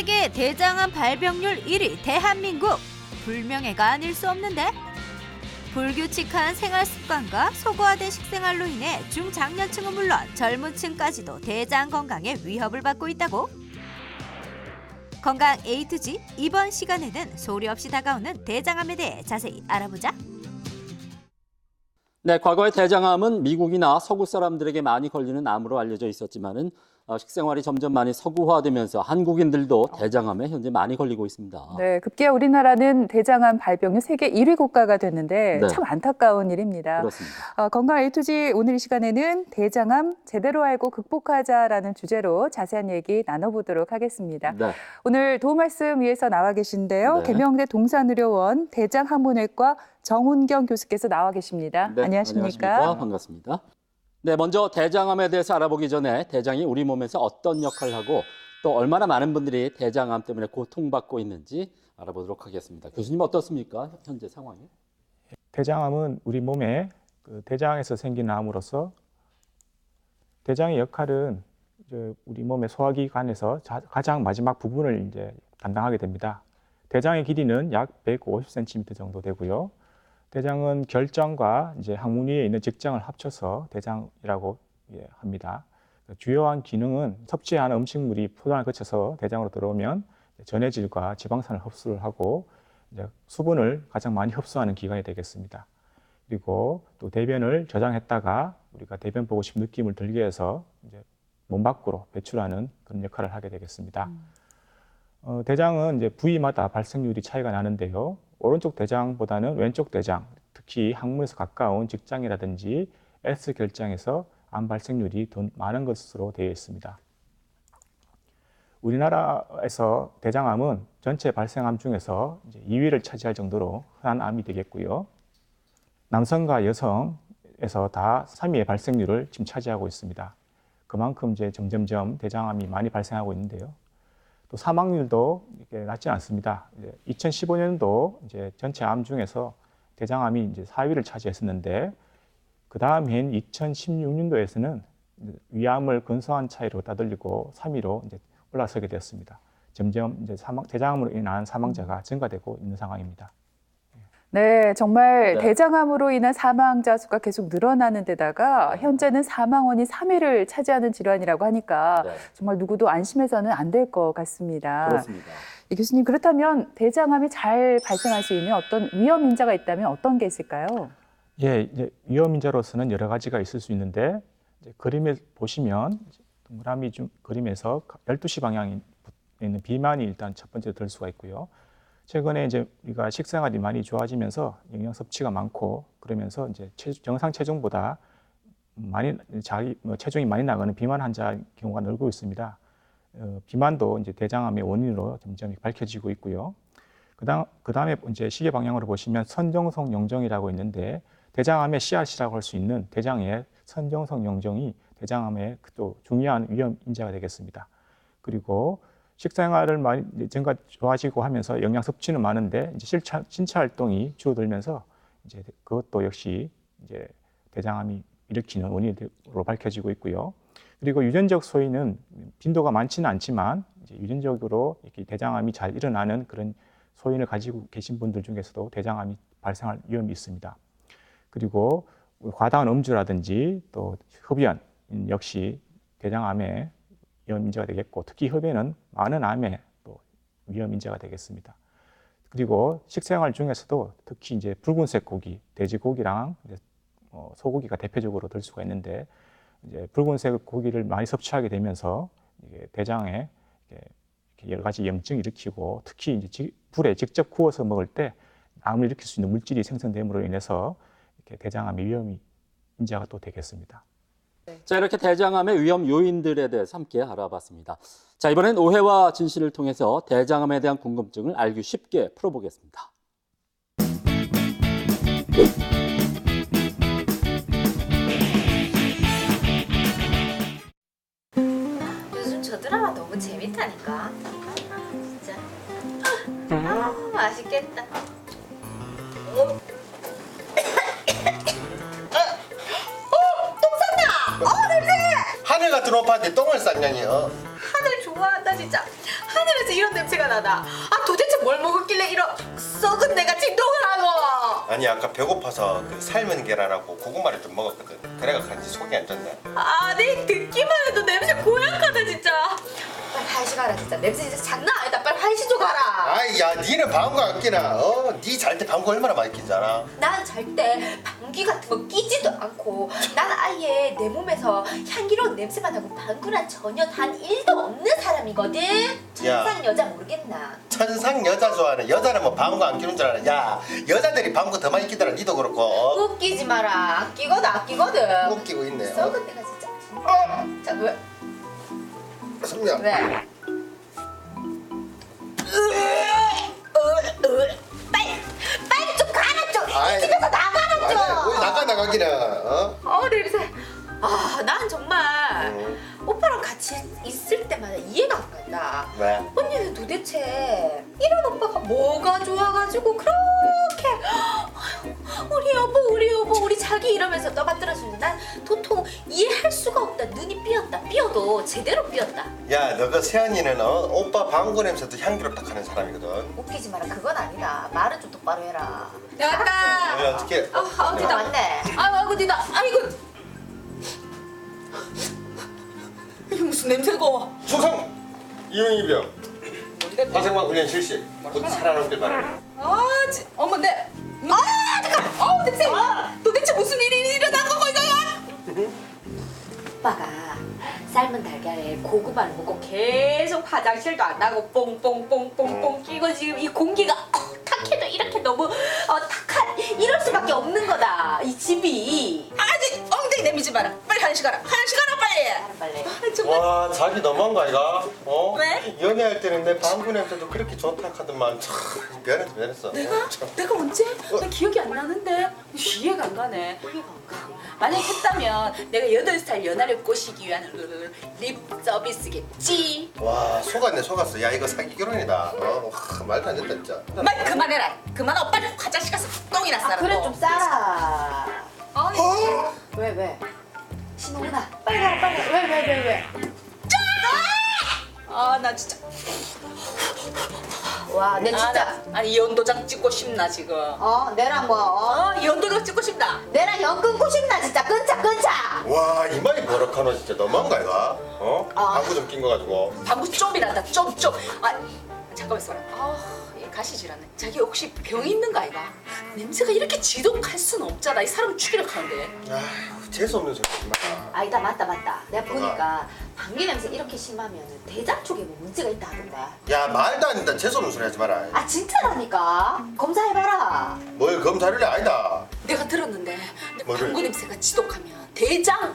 세계 대장암 발병률 1위 대한민국. 불명예가 아닐 수 없는데. 불규칙한 생활 습관과 소거화된 식생활로 인해 중장년층은 물론 젊은 층까지도 대장 건강에 위협을 받고 있다고. 건강 A to G 이번 시간에는 소리 없이 다가오는 대장암에 대해 자세히 알아보자. 네, 과거의 대장암은 미국이나 서구 사람들에게 많이 걸리는 암으로 알려져 있었지만은 어, 식생활이 점점 많이 서구화되면서 한국인들도 대장암에 현재 많이 걸리고 있습니다. 네, 급기야 우리나라는 대장암 발병률 세계 1위 국가가 됐는데 네. 참 안타까운 일입니다. 그렇습니다. 어, 건강 A2G 오늘 이 시간에는 대장암 제대로 알고 극복하자라는 주제로 자세한 얘기 나눠보도록 하겠습니다. 네, 오늘 도움 말씀 위해서 나와 계신데요. 네. 계명대 동산의료원 대장학문외과 정훈경 교수께서 나와 계십니다. 네, 안녕하십니까? 반갑습니다. 네, 먼저 대장암에 대해서 알아보기 전에 대장이 우리 몸에서 어떤 역할을 하고 또 얼마나 많은 분들이 대장암 때문에 고통받고 있는지 알아보도록 하겠습니다. 교수님 어떻습니까? 현재 상황이? 대장암은 우리 몸에 그 대장에서 생긴 암으로서 대장의 역할은 우리 몸의 소화기관에서 자- 가장 마지막 부분을 이제 담당하게 됩니다. 대장의 길이는 약 150cm 정도 되고요. 대장은 결장과 이제 항문 위에 있는 직장을 합쳐서 대장이라고 예, 합니다. 주요한 기능은 섭취한 음식물이 포장을 거쳐서 대장으로 들어오면 전해질과 지방산을 흡수를 하고 이제 수분을 가장 많이 흡수하는 기관이 되겠습니다. 그리고 또 대변을 저장했다가 우리가 대변 보고 싶은 느낌을 들게 해서 이제 몸 밖으로 배출하는 그런 역할을 하게 되겠습니다. 어, 대장은 이제 부위마다 발생률이 차이가 나는데요. 오른쪽 대장보다는 왼쪽 대장, 특히 항문에서 가까운 직장이라든지 S 결장에서 암 발생률이 더 많은 것으로 되어 있습니다. 우리나라에서 대장암은 전체 발생암 중에서 이제 2위를 차지할 정도로 흔한 암이 되겠고요. 남성과 여성에서 다 3위의 발생률을 지금 차지하고 있습니다. 그만큼 이제 점점점 대장암이 많이 발생하고 있는데요. 또 사망률도 낮지 않습니다. 이제 2015년도 이제 전체 암 중에서 대장암이 이제 4위를 차지했었는데 그 다음인 2016년도에서는 위암을 근소한 차이로 따돌리고 3위로 이제 올라서게 되었습니다. 점점 이제 사망, 대장암으로 인한 사망자가 증가되고 있는 상황입니다. 네, 정말 네. 대장암으로 인한 사망자 수가 계속 늘어나는 데다가 현재는 사망원이 3위를 차지하는 질환이라고 하니까 네, 정말 누구도 안심해서는 안 될 것 같습니다. 그렇습니다. 이 교수님 그렇다면 대장암이 잘 발생할 수 있는 어떤 위험 인자가 있다면 어떤 게 있을까요? 예, 이제 위험 인자로서는 여러 가지가 있을 수 있는데 이제 그림에 보시면 동그라미 중 그림에서 12시 방향에 있는 비만이 일단 첫 번째 들 수가 있고요. 최근에 이제 우리가 식생활이 많이 좋아지면서 영양 섭취가 많고 그러면서 이제 체- 정상 체중보다 많이 자기 뭐 체중이 많이 나가는 비만 환자 경우가 늘고 있습니다. 어, 비만도 이제 대장암의 원인으로 점점 밝혀지고 있고요. 그다음 그다음에 이제 시계 방향으로 보시면 선정성 용종이라고 있는데 대장암의 씨앗이라고 할 수 있는 대장의 선정성 용종이 대장암의 그또 중요한 위험 인자가 되겠습니다. 그리고 식생활을 많이 증가 좋아지고 하면서 영양 섭취는 많은데 이제 실차, 신체 활동이 줄어들면서 이제 그것도 역시 이제 대장암이 일으키는 원인으로 밝혀지고 있고요. 그리고 유전적 소인은 빈도가 많지는 않지만 이제 유전적으로 이렇게 대장암이 잘 일어나는 그런 소인을 가지고 계신 분들 중에서도 대장암이 발생할 위험이 있습니다. 그리고 과다한 음주라든지 또 흡연 역시 대장암의 위험 인자가 되겠고 특히 흡연은 많은 암의 또 위험 인자가 되겠습니다. 그리고 식생활 중에서도 특히 이제 붉은색 고기, 돼지고기랑 어, 소고기가 대표적으로 들 수가 있는데 이제 붉은색 고기를 많이 섭취하게 되면서 대장에 여러 가지 염증을 일으키고 특히 이제 지- 불에 직접 구워서 먹을 때 암을 일으킬 수 있는 물질이 생성됨으로 인해서 대장암의 위험이 인자가 또 되겠습니다. 자, 이렇게 대장암의 위험 요인들에 대해서 함께 알아봤습니다. 자, 이번엔 오해와 진실을 통해서 대장암에 대한 궁금증을 알기 쉽게 풀어보겠습니다. 요즘 저 드라마 너무 재밌다니까. 진짜. 아, 맛있겠다. 같은 오빠한테 똥을 쌌냐니요. 하늘 좋아한다 진짜. 하늘에서 이런 냄새가 나다. 아 도대체 뭘 먹었길래 이런 썩은 내가 진동을 하고? 아니 아까 배고파서 그 삶은 계란하고 고구마를 좀 먹었거든. 그래가 간지 속이 안 좋네. 아니 듣기만 해도 냄새 고약하다 진짜. 빨리 화장실 가라 진짜 냄새 진짜 장난 아니다. 빨리 화장실 좀 가라. 아이 야 니는 방구 안 끼나? 어? 니 잘 때 방구 얼마나 많이 끼지 않아? 난 잘 때 방귀 같은 거 끼지도 않고 난 아예 내 몸에서 향기로운 냄새만 나고 방구란 전혀 단 1도 없는 사람이거든 천상 여자 모르겠나 천상 여자 좋아하는 여자는 뭐 방구 안 끼는 줄 알아? 야 여자들이 방구 더 많이 끼더라 니도 그렇고 어? 웃기지 마라 안 끼거든 안 끼거든 웃기고 있네. 어? 썩은 내가 진짜 자 왜? 성미야. 왜? 빨리 빨리 좀 가라 좀 아이. 집에서 나가라 좀 아니야 왜 나가 나가기는 어? 어 냄새 아 난 정말 음, 오빠랑 같이 있을 때마다 이해가 안 간다 왜? 언니는 도대체 이런 오빠가 뭐가 좋아가지고 그렇게 우리 여보 우리 여보 우리 자기 이러면서 떠받들어주는데 난 도통 이해할 수가 삐었다 삐어도 제대로 삐었다 야 너가 세연이는 어? 오빠 방구 냄새도 향기롭다 하는 사람이거든. 웃기지 마라 그건 아니다 말은 좀 똑바로 해라 왜 나갔다 어떻게? 아 어디다 왔네 아이고 아이고 니다 아이고 이게 무슨 냄새고 충성 이용이병 화생방 훈련 실시 곧 살아남길 바라. 아, 지, 어머, 내. 아, 잠깐. 어, 냄새. 도대체 무슨 일이 일어난 거고 이거야? 오빠가 삶은 달걀에 고구 마를 먹고 계속 화장실도 안 나고 뽕뽕뽕뽕뽕 끼고 지금 이 공기가 어, 탁해도 이렇게 너무 어, 탁한 이럴 수밖에 없는 거다. 이 집이. 아직 엉덩이 내미지 마라. 빨리 화장실 가라. 화장실 가라 빨리. 빨리. 아, 정말. 와 자기 너무한 거 아이가? 어? 왜? 연애할 때는 내 방구 냄새도 그렇게 좋다 하더만 참 미안했어 미안했어 내가? 참. 내가 언제? 나 기억이 안 나는데 이해가 안 가네 만약 했다면 내가 8살 연하를 꼬시기 위한 립 서비스겠지 와 속았네 속았어 야 이거 사기 결혼이다 어? 와, 말도 안 된다 진짜 말 그만해라 그만 오빠는 화장실 가서 똥이나 싸라 그래 좀 싸라 아니 왜 왜? 신호구나 빨리 가라 빨리 가라 왜 왜 왜 왜? 아 나 진짜. 와 내 진짜. 아 니 연도장 찍고 싶나 지금. 어 내랑 뭐. 어? 어 연도장 찍고 싶나? 내랑 연 끊고 싶나 진짜. 끊자 끊자. 와 이마이 버럭하노 진짜. 너무한 거 아이가? 어? 아. 방구 좀 낀 거 가지고. 방구 좀이란다 좀좀아 잠깐만 있어라. 아얘 가시질않네. 자기 혹시 병 있는 거 아이가 냄새가 이렇게 지독할 수는 없잖아. 이 사람 죽이려 하는데. 아휴 재수없는 소리 마. 아니다 맞다 맞다. 내가 뭐가? 보니까 방귀 냄새 이렇게 심하면 대장 쪽에 뭐 문제가 있다 하던데. 야 말도 안 된다. 재수없는 소리 하지 마라. 아 진짜라니까. 검사해봐라. 뭘 검사를 해? 아니다. 내가 들었는데 뭐를? 방구 냄새가 지독하면 대장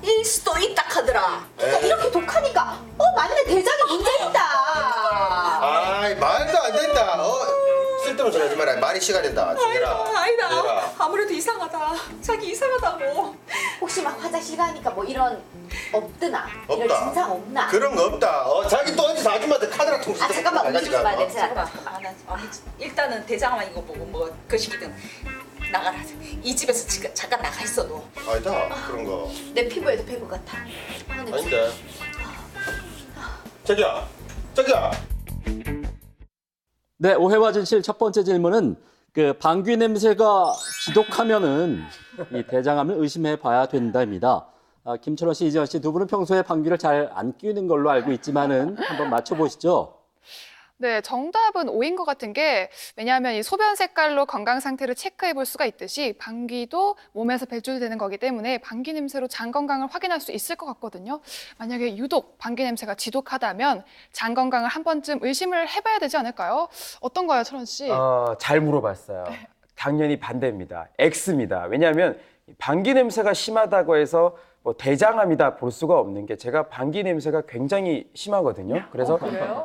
암일 수도 있다 하더라. 그러니까 에이. 이렇게 독하니까 어 맞네 대장에 문제 있다. 아이 말도 안 된다. 어? 쓸데없는 소리 하지 마라. 말이 시간 된다. 죽여라. 아니다 죽여라. 아무래도 이상하다. 자기 이상하다고. 혹시 막 화장실 가니까 뭐 이런 없드나? 이런 없다. 증상 없나? 그런 거 없다. 어? 자기 또 어디서 아줌마한테 카드라 통수 아 잠깐만. 움직이지 마 냄새 난다 아, 나 아무튼 일단은 대장암 이거 보고 뭐 거시기든 나가라. 이 집에서 지금 잠깐 나가 있어 너. 아니다. 그런 거. 내 피부에도 밴것 같아. 아, 냄새. 아닌데 저기야 저기야 네, 오해와 진실 첫 번째 질문은 그 방귀 냄새가 지독하면은 이 대장암을 의심해 봐야 된다입니다. 아, 김철원 씨, 이지현 씨 두 분은 평소에 방귀를 잘 안 뀌는 걸로 알고 있지만은 한번 맞춰 보시죠. 네, 정답은 O인 것 같은 게 왜냐하면 이 소변 색깔로 건강 상태를 체크해 볼 수가 있듯이 방귀도 몸에서 배출되는 거기 때문에 방귀 냄새로 장 건강을 확인할 수 있을 것 같거든요. 만약에 유독 방귀 냄새가 지독하다면 장 건강을 한 번쯤 의심을 해봐야 되지 않을까요? 어떤가요, 철원 씨? 어, 잘 물어봤어요. 당연히 반대입니다. X입니다. 왜냐하면 방귀 냄새가 심하다고 해서 뭐 대장암이다 볼 수가 없는 게 제가 방귀 냄새가 굉장히 심하거든요. 그래서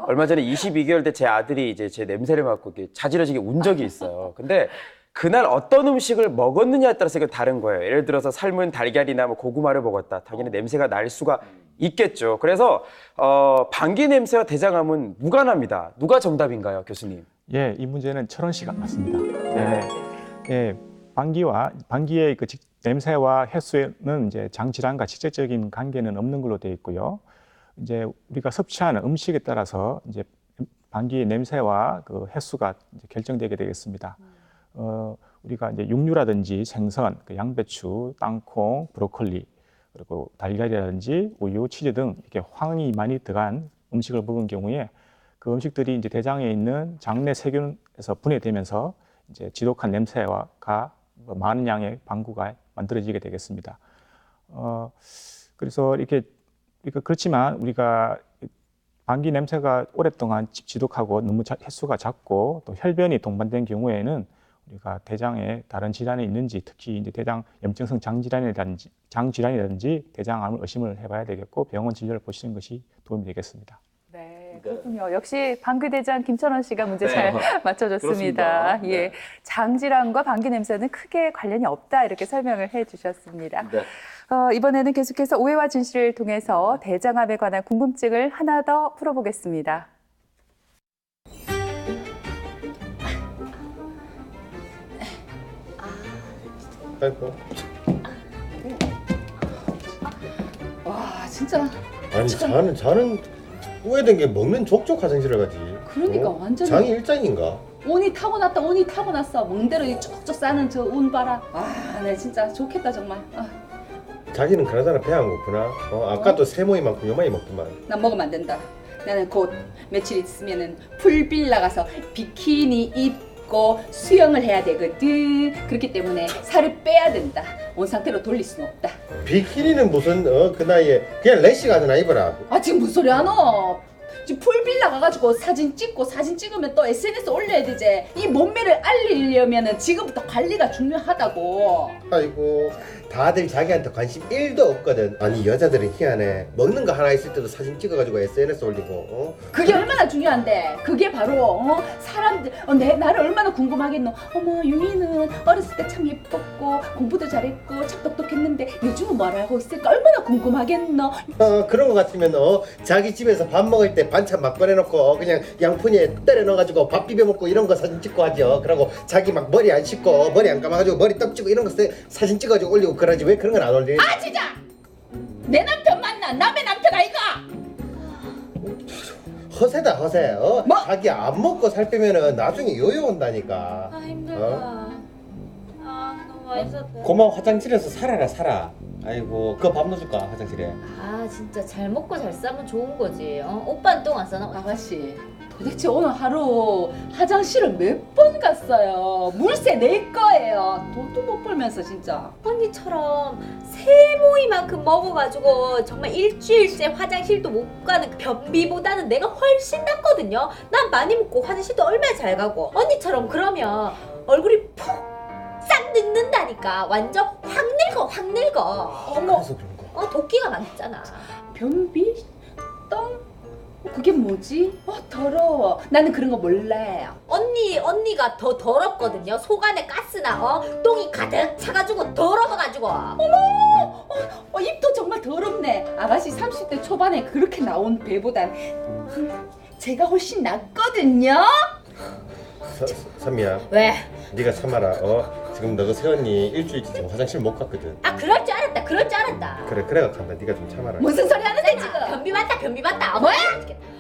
얼마 전에 22개월 때 제 아들이 이제 제 냄새를 맡고 이렇게 자지러지게 운 적이 있어요. 근데 그날 어떤 음식을 먹었느냐에 따라서 이건 다른 거예요. 예를 들어서 삶은 달걀이나 뭐 고구마를 먹었다. 당연히 냄새가 날 수가 있겠죠. 그래서 어, 방귀 냄새와 대장암은 무관합니다. 누가 정답인가요, 교수님? 예, 이 문제는 철원 씨가 맞습니다. 네, 예, 방귀와 방귀의 그 직- 냄새와 횟수에는 이제 장 질환과 직접적인 관계는 없는 걸로 되어 있고요. 이제 우리가 섭취하는 음식에 따라서 이제 방귀의 냄새와 그 횟수가 결정되게 되겠습니다. 어, 우리가 이제 육류라든지 생선, 그 양배추, 땅콩, 브로콜리, 그리고 달걀이라든지 우유, 치즈 등 이렇게 황이 많이 들어간 음식을 먹은 경우에 그 음식들이 이제 대장에 있는 장내 세균에서 분해되면서 이제 지독한 냄새와가 뭐 많은 양의 방구가 만들어지게 되겠습니다. 어, 그래서 이렇게, 이렇게 그렇지만 우리가 방귀 냄새가 오랫동안 지- 지독하고 너무 자- 횟수가 작고 또 혈변이 동반된 경우에는 우리가 대장에 다른 질환이 있는지 특히 이제 대장 염증성 장질환이라든지 장질환이라든지 대장암을 의심을 해봐야 되겠고 병원 진료를 보시는 것이 도움이 되겠습니다. 네, 그렇군요. 역시 방귀대장 김천원 씨가 문제 잘 네. 맞춰줬습니다. 그렇습니다. 예, 네. 장질환과 방귀 냄새는 크게 관련이 없다 이렇게 설명을 해주셨습니다. 네. 어, 이번에는 계속해서 오해와 진실을 통해서 대장암에 관한 궁금증을 하나 더 풀어보겠습니다. 아이고. 와 진짜 아니 자는 자는 오해된 게 먹는 족족 화장실을 가지. 그러니까 어? 완전 장이 일장인가? 운이 타고났다 운이 타고났어 멍대로 이 쭉쭉 싸는 저 운 봐라 아나 진짜 좋겠다 정말 아, 자기는 그나저나 배 안 고프나? 어, 아까도 세모이만큼 요만히 먹더만. 난 먹으면 안 된다 나는 곧 며칠 있으면은 풀빌라 가서 비키니 입고 수영을 해야 되거든. 그렇기 때문에 살을 빼야 된다. 온 상태로 돌릴 수는 없다. 비키니는 무슨 어 그 나이에 그냥 레시 가서나 입어라. 아 지금 무슨 소리 하노 지금 풀빌라 가가지고 사진 찍고 사진 찍으면 또 SNS 올려야 되지 이 몸매를 알리려면은 지금부터 관리가 중요하다고 아이고 다들 자기한테 관심 1도 없거든. 아니 여자들은 희한해. 먹는 거 하나 있을 때도 사진 찍어가지고 SNS 올리고. 어? 그게 얼마나 중요한데 그게 바로 어? 사람들 어, 내 나를 얼마나 궁금하겠노 어머 융이는 어렸을 때 참 예뻤고 공부도 잘했고 참 똑똑했는데 요즘은 뭘 하고 있을까 얼마나 궁금하겠노 어 그런 거 같으면 어 자기 집에서 밥 먹을 때 반찬 막 꺼내놓고 그냥 양푼에 때려 넣어가지고 밥 비벼 먹고 이런 거 사진 찍고 하죠. 그러고 자기 막 머리 안 씻고 머리 안 감아가지고 머리 떡 찍고 이런 거 세- 사진 찍어가지고 올리고 그러지 왜 그런 건 안 올리? 아 진짜 내 남편 만나 남의 남편 아이가 허세다 허세. 어 뭐? 자기 안 먹고 살 빼면은 나중에 요요 온다니까. 아 힘들다. 아 너무 맛있었다. 고마워 화장실에서 살아라 살아. 아이고 그거 밥 넣어줄까 화장실에. 아 진짜 잘 먹고 잘 싸면 좋은 거지. 어? 오빠는 똥안 싸나? 아가씨 도대체 오늘 하루 화장실을 몇 번 갔어요 물세 낼 거예요 돈도 못 벌면서 진짜 언니처럼 세모이만큼 먹어가지고 정말 일주일째 화장실도 못 가는 그 변비보다는 내가 훨씬 낫거든요. 난 많이 먹고 화장실도 얼마나 잘 가고 언니처럼 그러면 얼굴이 푹싹 늙는다니까. 완전 확 늙어, 확 늙어. 어머, 그래서 그런 거. 어 도끼가 많잖아. 변비? 똥? 그게 뭐지? 어 더러워 나는 그런 거 몰라요 언니 언니가 더 더럽거든요. 속 안에 가스나 어 똥이 가득 차가지고 더러워가지고. 어, 입도 정말 더럽네 아가씨 30대 초반에 그렇게 나온 배보단 제가 훨씬 낫거든요 서- 선미야 왜? 네가 참아라. 어 지금 너가 세언니 일주일째 지금 화장실 못 갔거든. 아 그럴 줄 알았다. 그럴 줄 알았다. 그래 그래가 간다. 네가 좀 참아라. 무슨 소리 하는데 지금 변비 맞다 변비 맞다. 뭐야?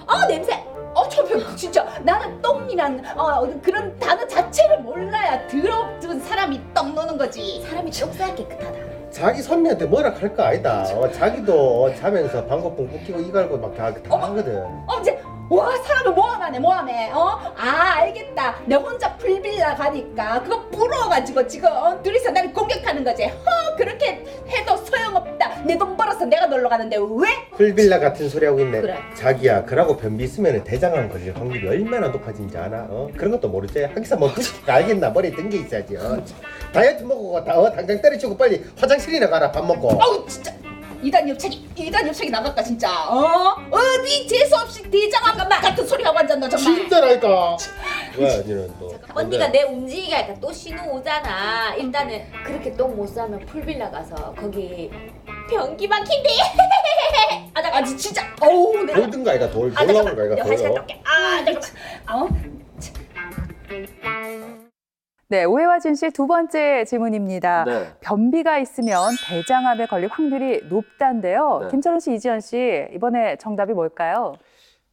어 냄새. 어, 저 별- 진짜 나는 똥이란 어, 그런 단어 자체를 몰라야 더럽던 사람이 똥 노는 거지. 사람이 똥싸야 깨끗하다. 자기 선미한테 뭐라 할 거 아니다. 어, 자기도 어, 자면서 방귀 뿡 끼고 이거 알고 막다 다 어머. 하거든. 어, 이제 와 사람을 모함하네 모함해. 어? 아 알겠다. 내 혼자 풀빌라 가니까 그거 부러워가지고 지금 어, 둘이서 나를 공격하는 거지. 허 그렇게 해도 소용없다. 내 돈 벌어서 내가 놀러 가는데 왜? 풀빌라 같은 소리 하고 있네. 그래. 자기야, 그러고 변비 있으면 대장암 걸릴 확률이 얼마나 높아진지 아나? 어? 그런 것도 모르지? 하기사 뭐 알겠나? 머리에 든 게 있어야지. 어? 다이어트 먹고 다, 어, 당장 때려치고 빨리 화장실이나 가라. 밥 먹고. 어우 진짜 이단 옆차기 이단 옆차기 나갔다 진짜. 어? 어디 재수 없이 대장암 같은 소리 하고 앉았나 정말. 진짜라니까. 왜 니는 또? 언니가 내 움직이게 하니까 또 신호 오잖아. 일단은 그렇게 똥 못 싸면 풀빌라 가서 거기 변기 막힌대. 아 잠깐. 아니 진짜 어우 내가 돌든가 이가 돌, 아돌 나오는 잠깐. 거 이가 내가 다시 돌. 갔다 올게. 아 잠깐. 어? 네, 오해와 진실 두 번째 질문입니다. 네. 변비가 있으면 대장암에 걸릴 확률이 높다는데요. 네. 김철은 씨, 이지연 씨, 이번에 정답이 뭘까요?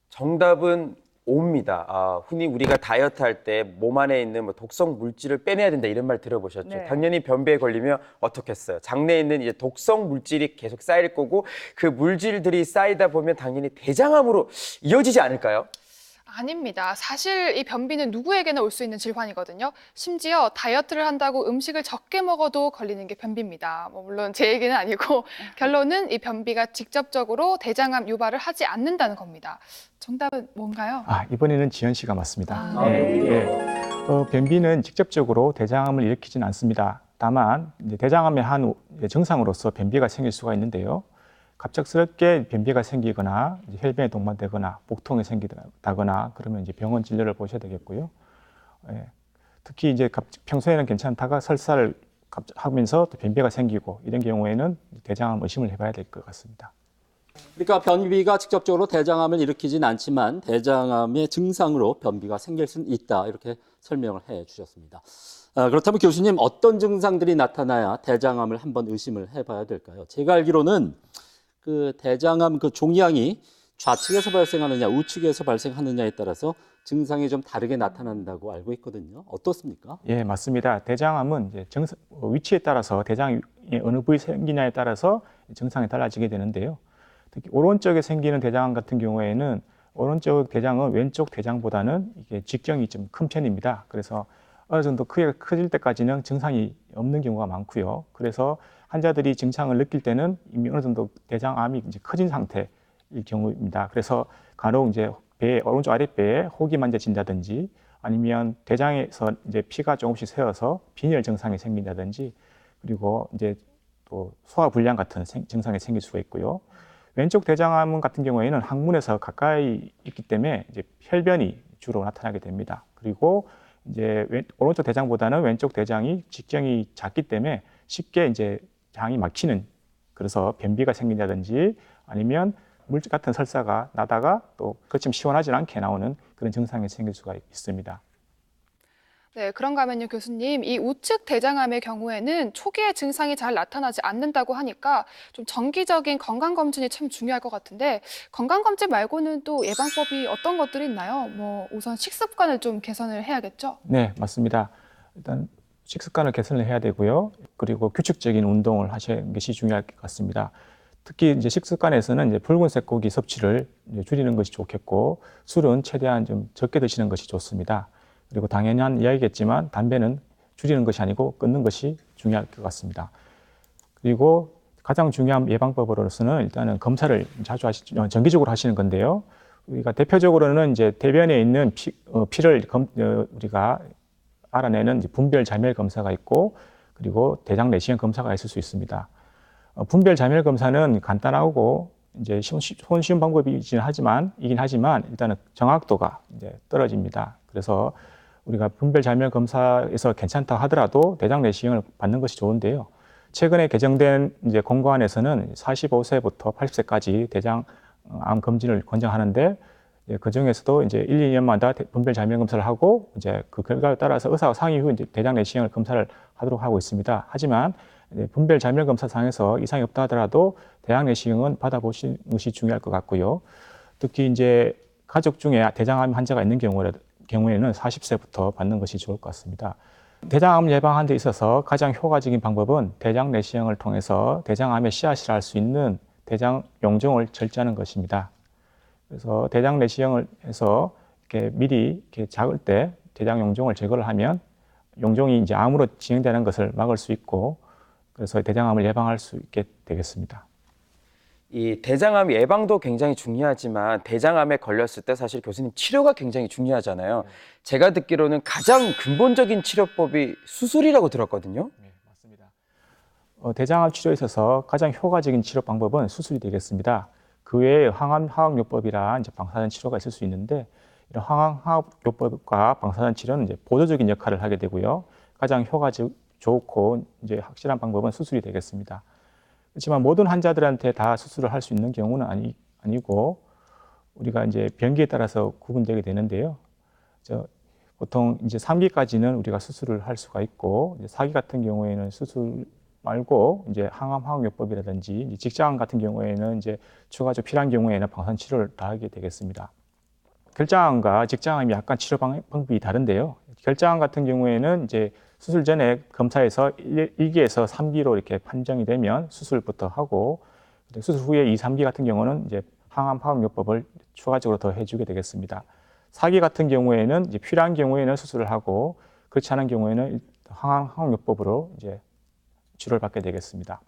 정답은 O입니다. 아, 흔히 우리가 다이어트 할 때 몸 안에 있는 뭐 독성 물질을 빼내야 된다 이런 말 들어보셨죠? 네. 당연히 변비에 걸리면 어떻겠어요? 장내에 있는 이제 독성 물질이 계속 쌓일 거고 그 물질들이 쌓이다 보면 당연히 대장암으로 이어지지 않을까요? 아닙니다. 사실 이 변비는 누구에게나 올 수 있는 질환이거든요. 심지어 다이어트를 한다고 음식을 적게 먹어도 걸리는 게 변비입니다. 뭐 물론 제 얘기는 아니고 결론은 이 변비가 직접적으로 대장암 유발을 하지 않는다는 겁니다. 정답은 뭔가요? 아, 이번에는 지연 씨가 맞습니다. 아, 예, 예. 어, 변비는 직접적으로 대장암을 일으키지는 않습니다. 다만 이제 대장암의 한 오- 예, 증상으로서 변비가 생길 수가 있는데요. 갑작스럽게 변비가 생기거나 이제 혈변이 동반되거나 복통이 생기다거나 그러면 이제 병원 진료를 보셔야 되겠고요. 예. 특히 이제 갑- 평소에는 괜찮다가 설사를 하면서 또 변비가 생기고 이런 경우에는 대장암 의심을 해봐야 될 것 같습니다. 그러니까 변비가 직접적으로 대장암을 일으키진 않지만 대장암의 증상으로 변비가 생길 수는 있다 이렇게 설명을 해 주셨습니다. 아, 그렇다면 교수님 어떤 증상들이 나타나야 대장암을 한번 의심을 해봐야 될까요? 제가 알기로는 그 대장암 그 종양이 좌측에서 발생하느냐 우측에서 발생하느냐에 따라서 증상이 좀 다르게 나타난다고 알고 있거든요. 어떻습니까? 예, 맞습니다. 대장암은 이제 어, 위치에 따라서 대장이 어느 부위 생기냐에 따라서 증상이 달라지게 되는데요. 특히 오른쪽에 생기는 대장암 같은 경우에는 오른쪽 대장은 왼쪽 대장보다는 이게 직경이 좀 큰 편입니다. 그래서 어느 정도 크기가 커질 때까지는 증상이 없는 경우가 많고요. 그래서 환자들이 증상을 느낄 때는 이미 어느 정도 대장암이 이제 커진 상태일 경우입니다. 그래서 간혹 이제 배 오른쪽 아랫배에 혹이 만져진다든지 아니면 대장에서 이제 피가 조금씩 새어서 빈혈 증상이 생긴다든지 그리고 이제 또 소화 불량 같은 생- 증상이 생길 수가 있고요. 왼쪽 대장암 같은 경우에는 항문에서 가까이 있기 때문에 이제 혈변이 주로 나타나게 됩니다. 그리고 이제 왼- 오른쪽 대장보다는 왼쪽 대장이 직경이 작기 때문에 쉽게 이제 장이 막히는 그래서 변비가 생긴다든지 아니면 물질 같은 설사가 나다가 또 그처럼 시원하지 않게 나오는 그런 증상이 생길 수가 있습니다. 네, 그런가 하면요, 교수님. 이 우측 대장암의 경우에는 초기에 증상이 잘 나타나지 않는다고 하니까 좀 정기적인 건강검진이 참 중요할 것 같은데, 건강검진 말고는 또 예방법이 어떤 것들이 있나요? 뭐, 우선 식습관을 좀 개선을 해야겠죠? 네, 맞습니다. 일단 식습관을 개선을 해야 되고요. 그리고 규칙적인 운동을 하시는 것이 중요할 것 같습니다. 특히 이제 식습관에서는 이제 붉은색 고기 섭취를 줄이는 것이 좋겠고 술은 최대한 좀 적게 드시는 것이 좋습니다. 그리고 당연한 이야기겠지만 담배는 줄이는 것이 아니고 끊는 것이 중요할 것 같습니다. 그리고 가장 중요한 예방법으로서는 일단은 검사를 자주 하시, 어, 정기적으로 하시는 건데요. 우리가 대표적으로는 이제 대변에 있는 피, 어, 피를 검, 어, 우리가 알아내는 분별 자멸 검사가 있고 그리고 대장 내시경 검사가 있을 수 있습니다. 어, 분별 자멸 검사는 간단하고 이제 쉬운, 쉬운 쉬운 방법이긴 하지만 이긴 하지만 일단은 정확도가 이제 떨어집니다. 그래서 우리가 분별 자멸 검사에서 괜찮다 하더라도 대장 내시경을 받는 것이 좋은데요. 최근에 개정된 이제 공고안에서는 45세부터 80세까지 대장 어, 암 검진을 권장하는데 예, 그 중에서도 이제 1, 2년마다 분별 자멸 검사를 하고 이제 그 결과에 따라서 의사와 상의 후 이제 대장 내시경을 검사를 하도록 하고 있습니다. 하지만 분별 자멸 검사상에서 이상이 없다 하더라도 대장 내시경은 받아보시는 것이 중요할 것 같고요. 특히 이제 가족 중에 대장암 환자가 있는 경우에, 경우에는 40세부터 받는 것이 좋을 것 같습니다. 대장암 예방하는 데 있어서 가장 효과적인 방법은 대장 내시경을 통해서 대장암의 씨앗이라 할 수 있는 대장 용종을 절제하는 것입니다. 그래서 대장 내시경을 해서 이렇게 미리 이렇게 작을 때 대장 용종을 제거를 하면 용종이 이제 암으로 진행되는 것을 막을 수 있고 그래서 대장암을 예방할 수 있게 되겠습니다. 이 대장암 예방도 굉장히 중요하지만 대장암에 걸렸을 때 사실 교수님 치료가 굉장히 중요하잖아요. 제가 듣기로는 가장 근본적인 치료법이 수술이라고 들었거든요. 네, 맞습니다. 어, 대장암 치료에 있어서 가장 효과적인 치료 방법은 수술이 되겠습니다. 그 외에 항암 화학요법이라 이제 방사선 치료가 있을 수 있는데 이런 항암 화학요법과 방사선 치료는 이제 보조적인 역할을 하게 되고요. 가장 효과적 좋고 이제 확실한 방법은 수술이 되겠습니다. 그렇지만 모든 환자들한테 다 수술을 할 수 있는 경우는 아니, 아니고 우리가 이제 병기에 따라서 구분되게 되는데요. 저 보통 이제 3기까지는 우리가 수술을 할 수가 있고 이제 4기 같은 경우에는 수술 말고 이제 항암 화학요법이라든지 직장 같은 경우에는 이제 추가적으로 필요한 경우에는 방사선 치료를 다 하게 되겠습니다. 결장암과 직장암이 약간 치료 방- 방법이 다른데요. 결장암 같은 경우에는 이제 수술 전에 검사에서 1기에서 3기로 이렇게 판정이 되면 수술부터 하고 수술 후에 2, 3기 같은 경우는 이제 항암 화학요법을 추가적으로 더 해주게 되겠습니다. 4기 같은 경우에는 이제 필요한 경우에는 수술을 하고 그렇지 않은 경우에는 항암 화학요법으로 이제 치료를 받게 되겠습니다.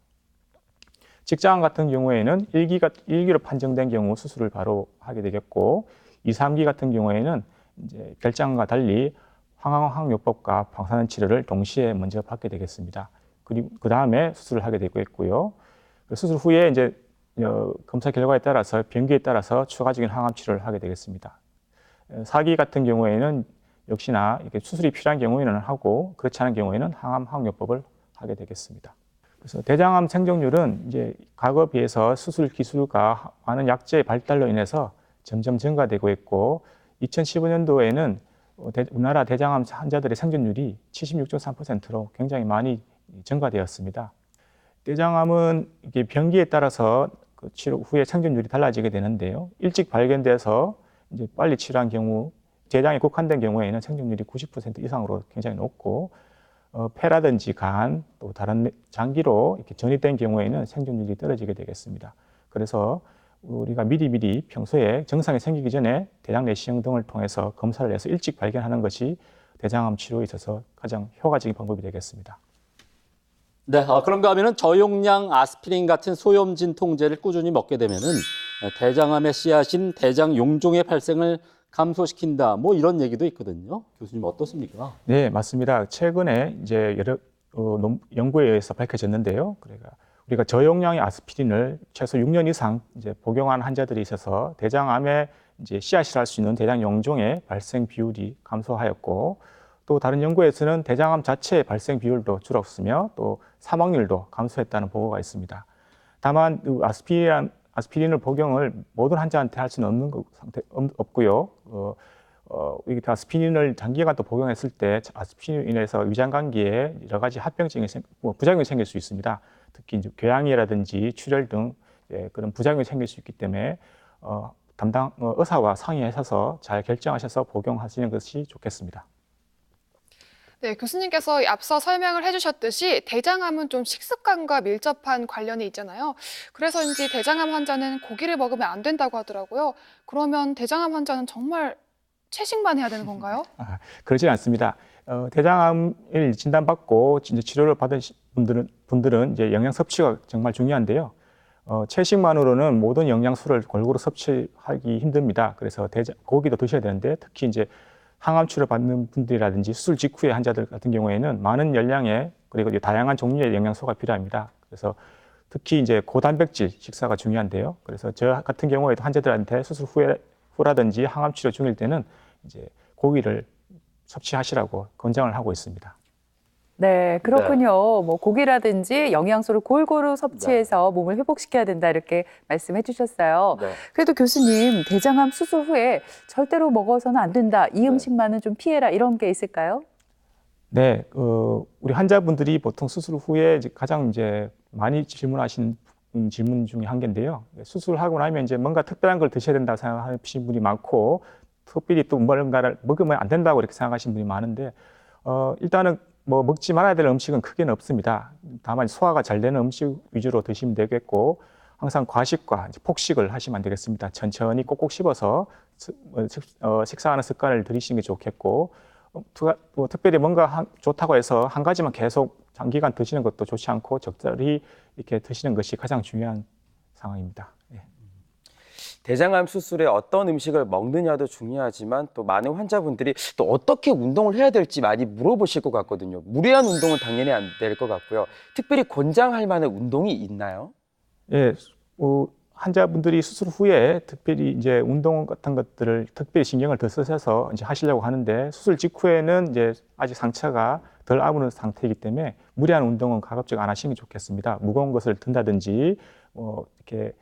직장암 같은 경우에는 1기가 1기로 판정된 경우 수술을 바로 하게 되겠고 2, 3기 같은 경우에는 이제 결장과 달리 항암화학요법과 방사선 치료를 동시에 먼저 받게 되겠습니다. 그리고 그 다음에 수술을 하게 되겠고요. 그 수술 후에 이제 어, 검사 결과에 따라서 병기에 따라서 추가적인 항암 치료를 하게 되겠습니다. 어, 4기 같은 경우에는 역시나 이렇게 수술이 필요한 경우에는 하고 그렇지 않은 경우에는 항암 항요법을 하게 되겠습니다. 그래서 대장암 생존율은 이제 과거에 비해서 수술 기술과 많은 약제의 발달로 인해서 점점 증가되고 있고 2015년도에는 어, 우리나라 대장암 환자들의 생존율이 76.3%로 굉장히 많이 증가되었습니다. 대장암은 이게 병기에 따라서 그 치료 후에 생존율이 달라지게 되는데요. 일찍 발견돼서 이제 빨리 치료한 경우, 대장에 국한된 경우에는 생존율이 90% 이상으로 굉장히 높고, 어, 폐라든지 간, 또 다른 장기로 이렇게 전이된 경우에는 생존율이 떨어지게 되겠습니다. 그래서 우리가 미리미리 평소에 증상이 생기기 전에 대장 내시경 등을 통해서 검사를 해서 일찍 발견하는 것이 대장암 치료에 있어서 가장 효과적인 방법이 되겠습니다. 네, 어, 그런가 하면은 저용량 아스피린 같은 소염 진통제를 꾸준히 먹게 되면은 대장암의 씨앗인 대장 용종의 발생을 감소시킨다. 뭐 이런 얘기도 있거든요. 교수님 어떻습니까? 네, 맞습니다. 최근에 이제 여러 어, 논- 연구에 의해서 밝혀졌는데요. 그러니까 우리가 저용량의 아스피린을 최소 6년 이상 이제 복용한 환자들이 있어서 대장암에 이제 씨앗을 할수 있는 대장 용종의 발생 비율이 감소하였고 또 다른 연구에서는 대장암 자체의 발생 비율도 줄었으며 또 사망률도 감소했다는 보고가 있습니다. 다만 그 아스피린 아스피린을 복용을 모든 환자한테 할 수는 없는 거- 상태 없- 없고요. 어, 어, 이게 아스피린을 장기간 또 복용했을 때 아스피린으로 인해서 위장관계에 여러 가지 합병증이 생, 뭐 부작용이 생길 수 있습니다. 특히 이제 궤양이라든지 출혈 등 예, 그런 부작용이 생길 수 있기 때문에 어, 담당 어, 의사와 상의하셔서 잘 결정하셔서 복용하시는 것이 좋겠습니다. 네, 교수님께서 앞서 설명을 해주셨듯이 대장암은 좀 식습관과 밀접한 관련이 있잖아요. 그래서인지 대장암 환자는 고기를 먹으면 안 된다고 하더라고요. 그러면 대장암 환자는 정말 채식만 해야 되는 건가요? 그렇지 않습니다. 어, 대장암을 진단받고 이제 치료를 받은 시- 분들은, 분들은 이제 영양 섭취가 정말 중요한데요. 어, 채식만으로는 모든 영양소를 골고루 섭취하기 힘듭니다. 그래서 대장, 고기도 드셔야 되는데 특히 이제 항암 치료 받는 분들이라든지 수술 직후의 환자들 같은 경우에는 많은 열량의 그리고 다양한 종류의 영양소가 필요합니다. 그래서 특히 이제 고단백질 식사가 중요한데요. 그래서 저 같은 경우에도 환자들한테 수술 후에 후라든지 항암 치료 중일 때는 이제 고기를 섭취하시라고 권장을 하고 있습니다. 네, 그렇군요. 뭐 고기라든지 영양소를 골고루 섭취해서 몸을 회복시켜야 된다 이렇게 말씀해 주셨어요. 네. 그래도 교수님, 대장암 수술 후에 절대로 먹어서는 안 된다. 이 음식만은 좀 피해라 이런 게 있을까요? 네, 어, 우리 환자분들이 보통 수술 후에 이제 가장 이제 많이 질문하시는 음, 질문 중에 한 개인데요. 수술하고 나면 이제 뭔가 특별한 걸 드셔야 된다고 생각하시는 분이 많고, 특별히 또 뭔가를 먹으면 안 된다고 이렇게 생각하시는 분이 많은데, 어, 일단은 뭐 먹지 말아야 될 음식은 크게는 없습니다. 다만 소화가 잘 되는 음식 위주로 드시면 되겠고, 항상 과식과 폭식을 하시면 안 되겠습니다. 천천히 꼭꼭 씹어서 스- 어, 식- 어, 식사하는 습관을 들이시는 게 좋겠고, 어, 뭐 특별히 뭔가 한- 좋다고 해서 한 가지만 계속 장기간 드시는 것도 좋지 않고 적절히 이렇게 드시는 것이 가장 중요한 상황입니다. 예. 대장암 수술에 어떤 음식을 먹느냐도 중요하지만 또 많은 환자분들이 또 어떻게 운동을 해야 될지 많이 물어보실 것 같거든요. 무리한 운동은 당연히 안 될 것 같고요. 특별히 권장할 만한 운동이 있나요? 예, 어, 환자분들이 수술 후에 특별히 이제 운동 같은 것들을 특별히 신경을 더 쓰셔서 이제 하시려고 하는데 수술 직후에는 이제 아직 상처가 덜 아무는 상태이기 때문에 무리한 운동은 가급적 안 하시는 게 좋겠습니다. 무거운 것을 든다든지 뭐 이렇게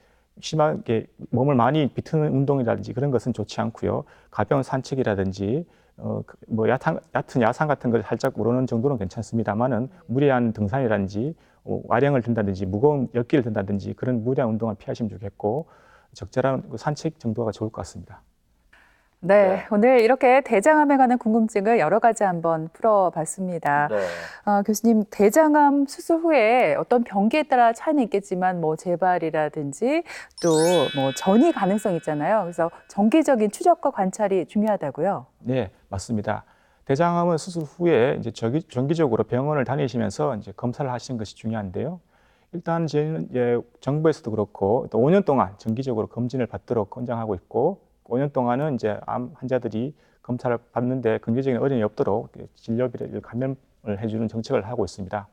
심하게 몸을 많이 비트는 운동이라든지 그런 것은 좋지 않고요. 가벼운 산책이라든지 어, 그, 뭐 야탄, 얕은 야산 같은 걸 살짝 오르는 정도는 괜찮습니다만은 무리한 등산이라든지 어, 와령을 든다든지 무거운 역기를 든다든지 그런 무리한 운동을 피하시면 좋겠고 적절한 그 산책 정도가 좋을 것 같습니다. 네, 오늘 이렇게 대장암에 관한 궁금증을 여러 가지 한번 풀어봤습니다. 네. 아, 교수님, 대장암 수술 후에 어떤 병기에 따라 차이는 있겠지만 뭐 재발이라든지 또 뭐 전이 가능성 있잖아요. 그래서 정기적인 추적과 관찰이 중요하다고요. 네, 맞습니다. 대장암은 수술 후에 이제 정기, 정기적으로 병원을 다니시면서 이제 검사를 하시는 것이 중요한데요. 일단 저희는 이제 정부에서도 그렇고 또 5년 동안 정기적으로 검진을 받도록 권장하고 있고 5년 동안은 이제 암 환자들이 검사를 받는데 근기적인 어려움이 없도록 진료비를 감면을 해주는 정책을 하고 있습니다.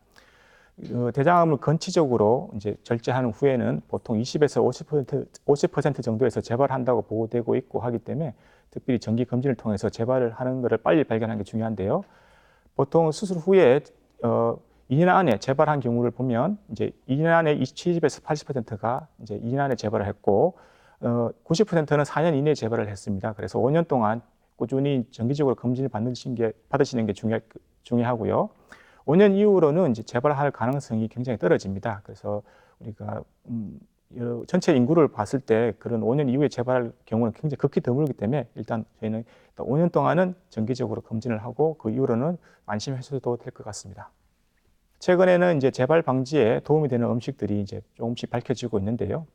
어, 대장암을 건치적으로 이제 절제하는 후에는 보통 20에서 50% 50% 정도에서 재발한다고 보고되고 있고 하기 때문에 특별히 정기 검진을 통해서 재발을 하는 것을 빨리 발견하는 게 중요한데요. 보통 수술 후에 어, 2년 안에 재발한 경우를 보면 이제 2년 안에 70에서 80%가 이제 2년 안에 재발을 했고 어, 90%는 4년 이내에 재발을 했습니다. 그래서 5년 동안 꾸준히 정기적으로 검진을 받으시는 게 받으시는 게 중요 중요하고요. 5년 이후로는 이제 재발할 가능성이 굉장히 떨어집니다. 그래서 우리가 음, 전체 인구를 봤을 때 그런 5년 이후에 재발할 경우는 굉장히 극히 드물기 때문에 일단 저희는 일단 5년 동안은 정기적으로 검진을 하고 그 이후로는 안심하셔도 될 것 같습니다. 최근에는 이제 재발 방지에 도움이 되는 음식들이 이제 조금씩 밝혀지고 있는데요.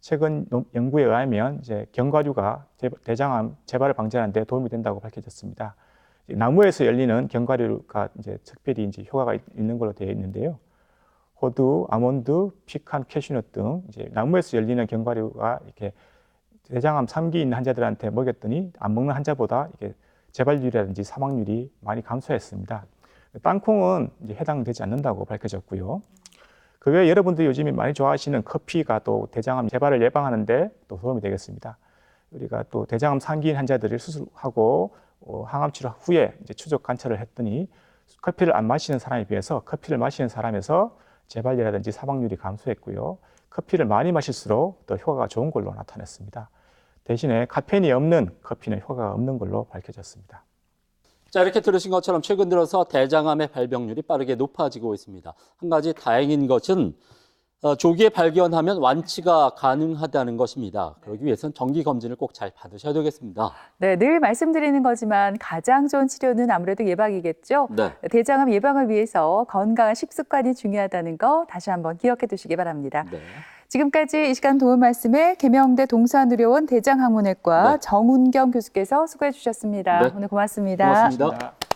최근 논- 연구에 의하면 이제 견과류가 대- 대장암 재발을 방지하는 데 도움이 된다고 밝혀졌습니다. 나무에서 열리는 견과류가 이제 특별히 이제 효과가 있- 있는 걸로 되어 있는데요. 호두, 아몬드, 피칸, 캐슈넛 등 이제 나무에서 열리는 견과류가 이렇게 대장암 3기 있는 환자들한테 먹였더니 안 먹는 환자보다 이게 재발률이라든지 사망률이 많이 감소했습니다. 땅콩은 해당되지 않는다고 밝혀졌고요. 그 외에 여러분들이 요즘에 많이 좋아하시는 커피가 또 대장암 재발을 예방하는데 또 도움이 되겠습니다. 우리가 또 대장암 3기인 환자들을 수술하고 어, 항암 치료 후에 이제 추적 관찰을 했더니 커피를 안 마시는 사람에 비해서 커피를 마시는 사람에서 재발이라든지 사망률이 감소했고요. 커피를 많이 마실수록 더 효과가 좋은 걸로 나타났습니다. 대신에 카페인이 없는 커피는 효과가 없는 걸로 밝혀졌습니다. 자, 이렇게 들으신 것처럼 최근 들어서 대장암의 발병률이 빠르게 높아지고 있습니다. 한 가지 다행인 것은 어, 조기에 발견하면 완치가 가능하다는 것입니다. 그러기 위해서는 정기 검진을 꼭 잘 받으셔야 되겠습니다. 네, 늘 말씀드리는 거지만 가장 좋은 치료는 아무래도 예방이겠죠. 네. 대장암 예방을 위해서 건강한 식습관이 중요하다는 거 다시 한번 기억해 두시기 바랍니다. 네. 지금까지 이 시간 도움 말씀에 계명대 동산의료원 대장학문외과 네. 정운경 교수께서 수고해 주셨습니다. 네. 오늘 고맙습니다. 고맙습니다.